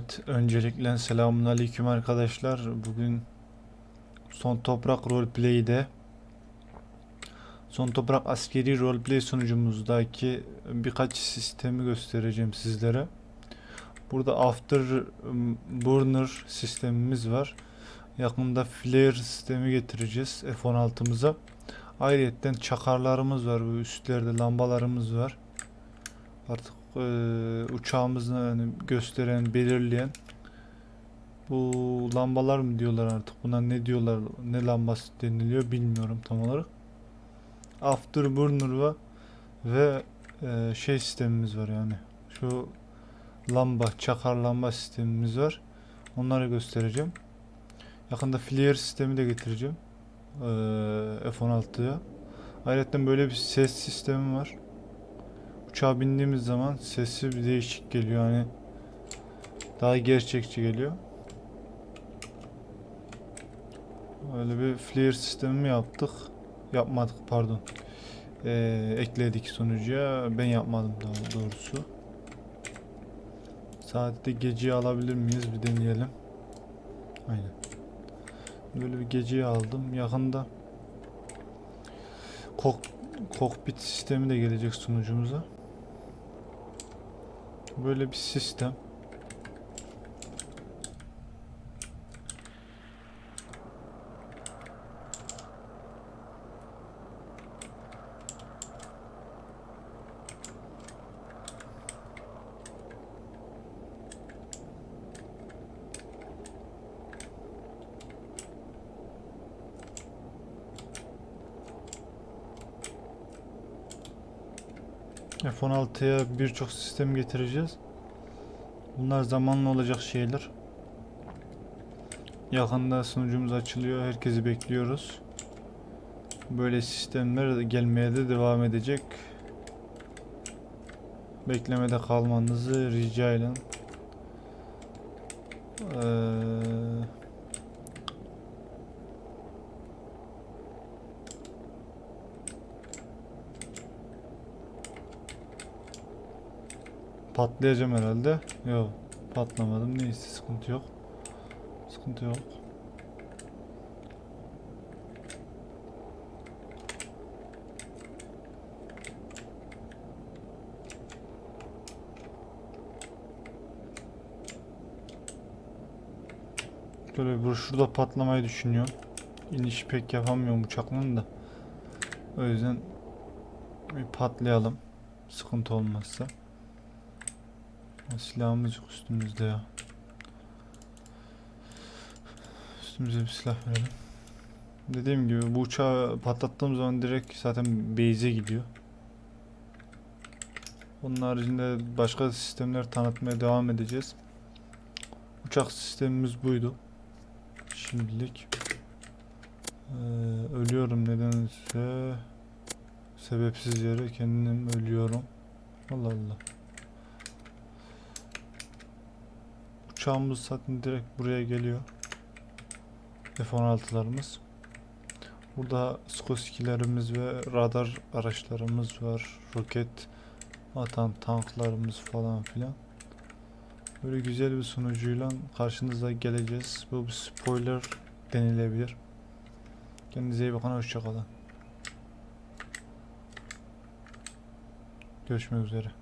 Evet, öncelikle selamun aleyküm arkadaşlar. Bugün Son Toprak Roleplay'de Son Toprak askeri roleplay sunucumuzdaki birkaç sistemi göstereceğim sizlere. Burada Afterburner sistemimiz var. Yakında Flare sistemi getireceğiz F-16'mıza. Ayrıca çakarlarımız var. Bu üstlerde lambalarımız var. Artık eee uçağımızı hani gösteren, belirleyen bu lambalar mı diyorlar artık buna ne diyorlar ne lambası deniliyor bilmiyorum tam olarak. Afterburner var ve eee, şey sistemimiz var yani şu lamba çakar lamba sistemimiz var. Onları göstereceğim. Yakında flare sistemi de getireceğim. Eee, F-16'ya. Ayrıca böyle bir ses sistemi var. Uçağa bindiğimiz zaman sesi bir değişik geliyor hani daha gerçekçi geliyor. Öyle bir flare sistemi mi yaptık? Yapmadık pardon. Ee, ekledik sonucuya. Ben yapmadım daha doğrusu. Saatte geceyi alabilir miyiz? Bir deneyelim. Aynen. Böyle bir geceyi aldım. Yakında kok kokpit sistemi de gelecek sunucumuza. Böyle bir sistem. F-16'ya birçok sistem getireceğiz. Bunlar zamanla olacak şeyler. Yakında sunucumuz açılıyor. Herkesi bekliyoruz. Böyle sistemler gelmeye de devam edecek. Beklemede kalmanızı rica ederim. Eee Patlayacağım herhalde. Yok, patlamadım. Neyse sıkıntı yok. Sıkıntı yok. Böyle bir şurada patlamayı düşünüyorum. İniş pek yapamıyorum uçakla da. O yüzden bir patlayalım. Sıkıntı olmazsa. Silahımız yok üstümüzde ya. Üstümüze bir silah verelim. Dediğim gibi bu uçağı patlattığım zaman direkt zaten base'e gidiyor. Onun haricinde başka sistemler tanıtmaya devam edeceğiz. Uçak sistemimiz buydu. Şimdilik. Ee, ölüyorum nedense. Sebepsiz yere kendim ölüyorum. Allah Allah. Uçağımız zaten direkt buraya geliyor. F-16'larımız. Burada Skoskilerimiz ve radar araçlarımız var. Roket atan tanklarımız falan filan. Böyle güzel bir sunucuyla karşınıza geleceğiz. Bu bir spoiler denilebilir. Kendinize iyi bakın. Hoşçakalın. Görüşmek üzere.